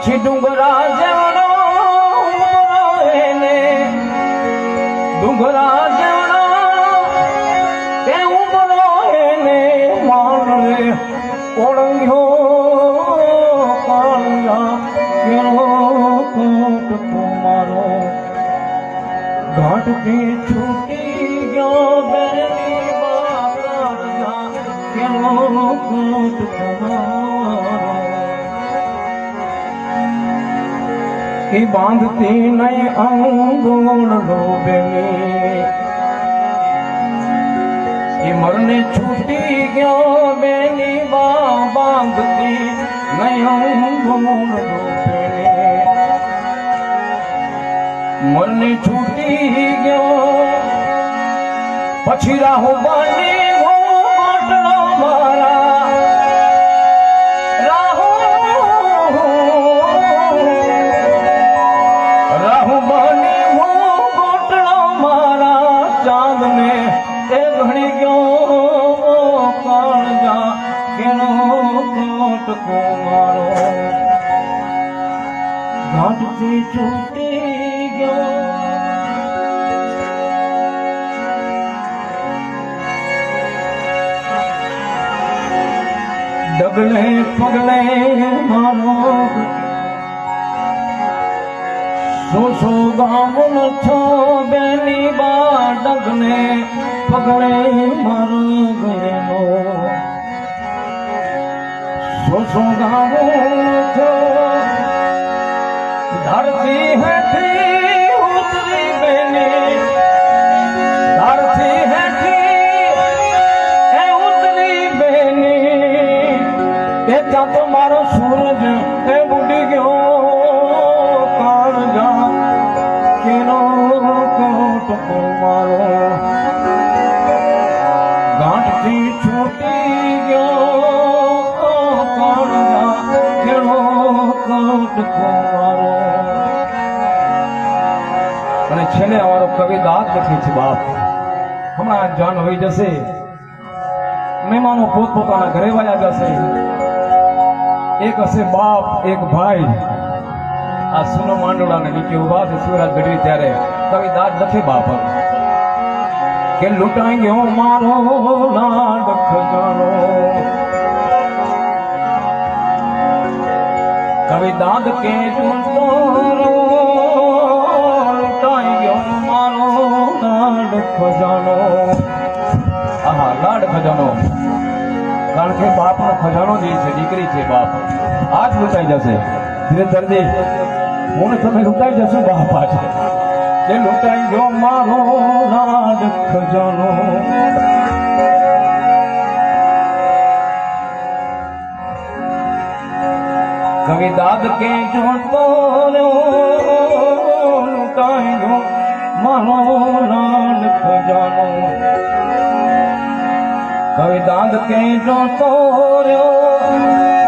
પછી ડુંગરા જેવડો એને. ડુંગરા જેવડો તે ઉમરો એને માનવે ઓળંગ્યો ઘાટથી છૂટી ગયો બાપરા કેળો કોટ એ બાંધતી નહીં અંગોણ લોબેની એ મરને છૂટી ગયો બેની બા બાંધતી, નહીં અંગોણ મરને છૂટી ગયો, પછી રાહુ બાની બની હું ગોટડો મારા ચાંદને, એ ઘણી ગયો કાળજા કેનો કોટ કુમારો ઘાટથી છૂટી ગયો. ડગલે પગલે મારો સો સો ગામન છો બેની બા ડગલે પગલે મારો ગયેલો સો સો ગામન છો ધરતી હેઠી ઉતરી બેની ધરતી હેઠી એ ઉતરી બેની એ ત્યાં તો મારો સૂરજ એ કોટ મારો. ગાંઠથી છૂટી ગયો કાળજા કેનો કોટ મારો. અને છેલ્લે અમારો કવિ દાંત લખી છે બાપ. હમણાં જાન હોઈ જશે. મહેમાનો પોતપોતાના ઘરે વાયા જશે. એક હશે બાપ, એક ભાઈ. આ સુનો માંડોળાને નીચે ઊભા છે. સુરત ગઢવી ત્યારે કવિ દાદ લખે બાપક. કે લૂંટાયો મારો લાડ ખજાનો કવિ દાદ કે મારો લાડ ખજાનો. આહા, લાડ ખજાનો. કારણ કે બાપનો ખજાનો જે છે, દીકરી છે બાપ. આજ લૂંટાઈ જશે. ધીરે ધરજી. હું તમે લૂંટાઈ જશો બાપ આજે જે લૂંટાઈ ગયો મારો રાજ ખજાનો. કવિ દાદ કે જોતો લૂંટાઈ ગયો મારો રાજ ખજાનો. કવિ દાદ કે જોતો રહ્યો